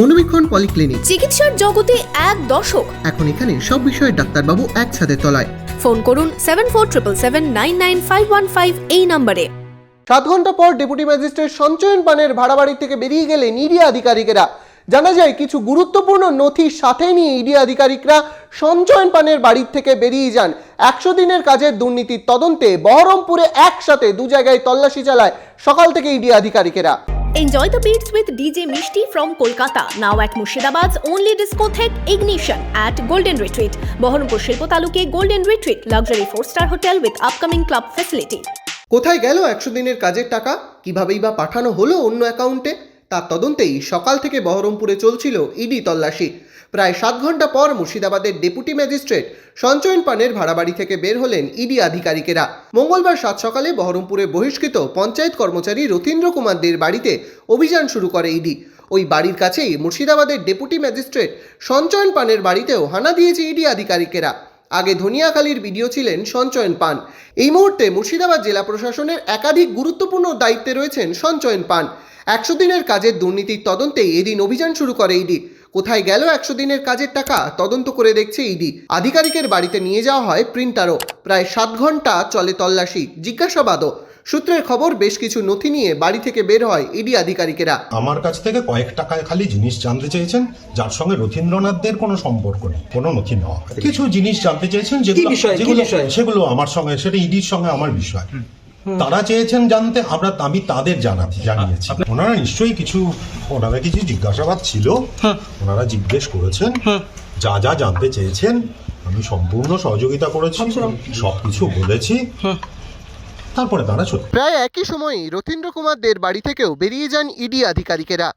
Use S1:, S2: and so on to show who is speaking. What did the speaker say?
S1: মনোবীক্ষণ polyclinic.
S2: চিকিৎসার জগতে এক দশক
S1: এখন এখানে সব বিষয়ে ডাক্তারবাবু একসাথে তলায়।
S2: ফোন করুন seven four triple seven nine nine five one five এই নম্বরে।
S3: সাত ঘণ্টা পর ডেপুটি ম্যাজিস্ট্রেট সঞ্চয়ন পানের ভাড়া বাড়ি থেকে বেরিয়ে গেলেন ইডি আধিকারিকেরা। জানা যায় কিছু গুরুত্বপূর্ণ নথি সাথে নিয়ে ইডি আধিকারিকরা সঞ্চয়ন পানের বাড়ির থেকে বেরিয়ে যান। একশো দিনের কাজের দুর্নীতির তদন্তে বহরমপুরে একসাথে দু জায়গায় তল্লাশি চালায় সকাল থেকে ইডি আধিকারিকেরা।
S2: Enjoy the beats with DJ Mishti from Kolkata, now at Murshidabad's only discotheque Ignition at Golden Retreat, Bohormpur Shilpo Taluke Golden Retreat, luxury 4-star hotel with upcoming club facility.
S3: কোথায় গেল একশো দিনের কাজের টাকা কিভাবেই বা পাঠানো হলো অন্য অ্যাকাউন্টে তার তদন্তেই সকাল থেকে বহরমপুরে চলছিল ইডি তল্লাশি প্রায় সাত ঘণ্টা পর মুর্শিদাবাদের ডেপুটি ম্যাজিস্ট্রেট সঞ্চয়ন পানের ভাড়াবাড়ি থেকে বের হলেন ইডি আধিকারিকেরা। মঙ্গলবার সাত সকালে বহরমপুরে বহিষ্কৃত পঞ্চায়েত কর্মচারী রথীন্দ্র কুমারদের বাড়িতে অভিযান শুরু করে ইডি। ওই বাড়ির কাছেই মুর্শিদাবাদের ডেপুটি ম্যাজিস্ট্রেট সঞ্চয়ন পানের বাড়িতেও হানা দিয়েছে ইডি আধিকারিকেরা। আগে ধনিয়াখালীর ভিডিও ছিলেন সঞ্চয়ন পান। এই মুহূর্তে মুর্শিদাবাদ জেলা প্রশাসনের একাধিক গুরুত্বপূর্ণ দায়িত্বে রয়েছেন সঞ্চয়ন পান। একশো দিনের কাজের দুর্নীতির তদন্তেই এদিন অভিযান শুরু করে ইডি। কোথায় গেল একশো দিনের কাজের টাকা? তদন্ত করে দেখছে ইডি। আধিকারিকের বাড়িতে নিয়ে যাওয়া হয় প্রিন্টারও। প্রায় সাত ঘণ্টা চলে তল্লাশি। জিজ্ঞাসাবাদও। সূত্রের খবর বেশ কিছু নথি নিয়ে বাড়ি থেকে বের হয় ইডি আধিকারিকেরা।
S4: আমার কাছ থেকে কয়েক টাকায় খালি জিনিস জানতে চেয়েছেন যার সঙ্গে রথীন্দ্রনাথদের কোনো সম্পর্ক নেই। কোনো নথি নেওয়া। কিছু জিনিস জানতে চেয়েছেন যেগুলো সেগুলো আমার সঙ্গে সেটা ইডির সঙ্গে আমার বিষয়। তারা চেয়েছেন জানতে আমরা আমি তাদের জানাতে জানিয়েছি। ওনারা নিশ্চয়ই কিছু ওনারা কিছু জিজ্ঞাসাবাদ ছিল। ওনারা জিজ্ঞেস করেছেন। যা যা জানতে চেয়েছেন আমি সম্পূর্ণ সহযোগিতা করেছি সবকিছু বলেছি। তারপরে তারা
S3: প্রায় একই সময়ে রথীন্দ্র কুমারদের বাড়ি থেকেও বেরিয়ে যান ইডি আধিকারিকেরা।